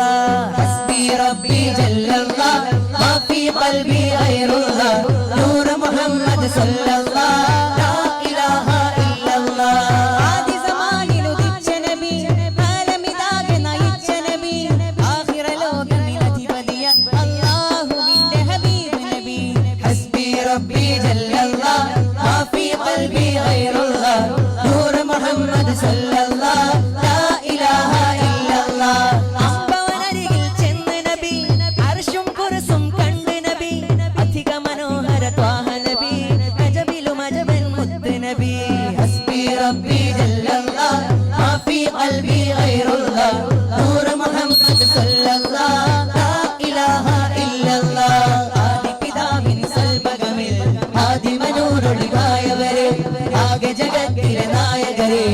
الله حسبي ربي جل الله ما في قلبي غير الله نور محمد صلى الله لا إله إلا الله ఆది సమానిలు దిచ్చనబి ఆలమిదాగన ఇచ్చనబి ఆఖిర లోకమి అధిపతియ అల్లాహువింద హబీబ్ నబి హస్బీ రబ్బీ జల్ల നബി ഹസ്ബി റബ്ബി ജല്ലല്ലാഹ് മാ ഫീ ഖൽബി ഗൈറുല്ലാഹ് നൂർ മുഹമ്മദ് സല്ലല്ലാഹ് ലാ ഇലാഹ ഇല്ലല്ലാഹ് ആദിപിതാവിൻ സൽബഗമിൽ ആദിമനൂറൊളിവായവരെ ആകെ ജഗത്തിലെ നായകരെ